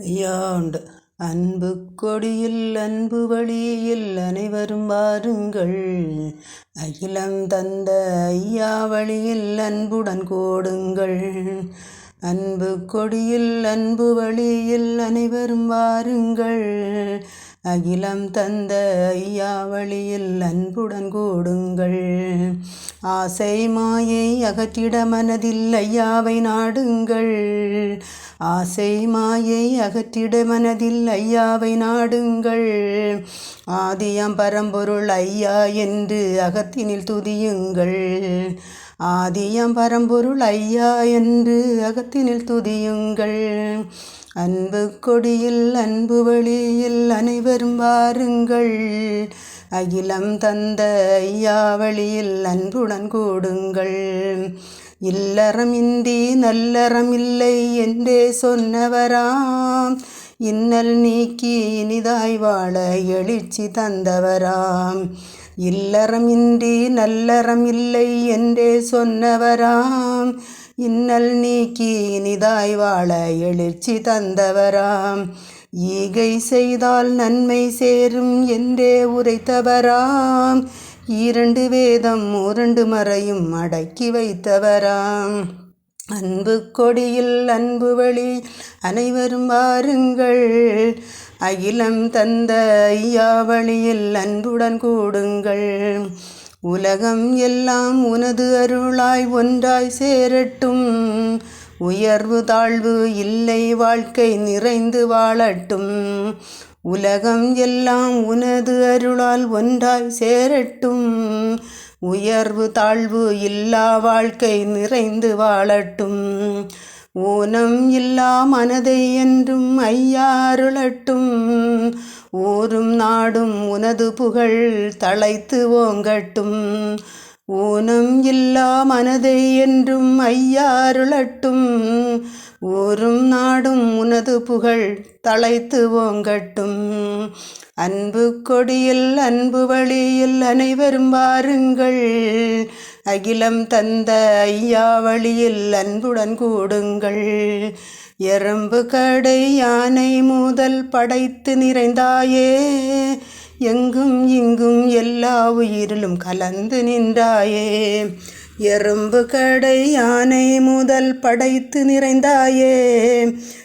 ஐயாண்டு. அன்பு கொடியில் அன்பு வழியில் அனைவரும் வாருங்கள். அகிலம் தந்த ஐயா வழியில் அன்புடன் கோடுங்கள். அன்பு கொடியில் அன்பு வழியில் அனைவரும் வாருங்கள். அகிலம் தந்த ஐயா வழியில் அன்புடன் கூடுங்கள். ஆசை மாயை அகற்றிட மனதில் ஐயாவை நாடுங்கள். ஆசை மாயை அகற்றிட மனதில் ஐயாவை நாடுங்கள். ஆதியம் பரம்பொருள் ஐயா என்று அகத்தினில் துதியுங்கள். ஆதியம் பரம்பொருள் ஐயா என்று அகத்தினில் துதியுங்கள். அன்பு கொடியில் அன்பு வழியில் அனைவரும் வாருங்கள். அகிலம் தந்த ஐயா வழியில் அன்புடன் கூடுங்கள். இல்லறம் இந்தி நல்லறம் இல்லை என்றே சொன்னவராம். இன்னல் நீக்கி இனிதாய் வாழ எழுச்சி தந்தவராம். இல்லறமின்றி நல்லறம் இல்லை என்றே சொன்னவராம். இன்னல் நீக்கி இனிதாய் வாழ எழுச்சி தந்தவராம். ஈகை செய்தால் நன்மை சேரும் என்றே உரைத்தவராம். இரண்டு வேதம் முரண்டு மறையும் அடக்கி வைத்தவராம். அன்பு கொடியில் அன்பு வழி அனைவரும் வாருங்கள். அகிலம் தந்த ஐயா வழியில் அன்புடன் கூடுங்கள். உலகம் எல்லாம் உனது அருளாய் ஒன்றாய் சேரட்டும். உயர்வு தாழ்வு இல்லை வாழ்க்கை நிறைந்து வாழட்டும். உலகம் எல்லாம் உனது அருளால் ஒன்றாய் சேரட்டும். உயர்வு தாழ்வு இல்லா வாழ்க்கை நிறைந்து வாழட்டும். ஊனம் இல்லா மனதை என்றும் ஐயா அருளட்டும். ஊரும் நாடும் உனது புகழ் தழைத்து ஓங்கட்டும். ஊனம் இல்லா மனதை என்றும் ஐயாருளட்டும் ஊரும் நாடும் உனது புகழ் தழைத்து ஓங்கட்டும். அன்பு கொடியில் அன்பு வழியில் அனைவரும் வாருங்கள். அகிலம் தந்த ஐயா வழியில் அன்புடன் கூடுங்கள். எறும்பு கடை யானை முதல் படைத்து நிறைந்தாயே. எங்கும் இங்கும் எல்லா உயிரிலும் கலந்து நின்றாயே. எறும்பு கடை யானை முதல் படைத்து நிறைந்தாயே.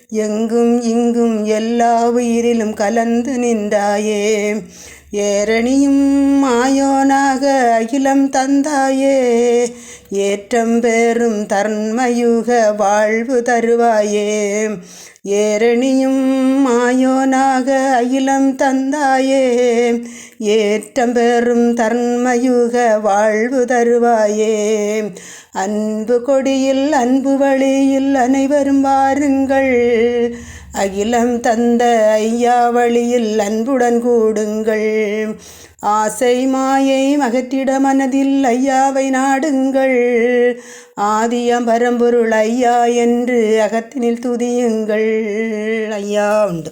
எங்கும் இங்கும் எல்லா உயிரிலும் கலந்து நின்றாயே. ஏரணியும் மாயோனாக அகிலம் தந்தாயே. ஏற்றம் பெறும் தன்மயுக வாழ்வு தருவாயே. ஏரணியும் மாயோனாக அகிலம் தந்தாயே. ஏற்றம் பெறும் தன்மயுக வாழ்வு தருவாயே. அன்பு கொடியில் அன்பு வழியில் அனைவரும் வாருங்கள். அகிலம் தந்த ஐயா வழியில் அன்புடன் கூடுங்கள். ஆசை மாயை மகற்றிட மனதில் ஐயாவை நாடுங்கள். ஆதியம் பரம்பொருள் ஐயா என்று அகத்தினில் துதியுங்கள். ஐயா உண்டு.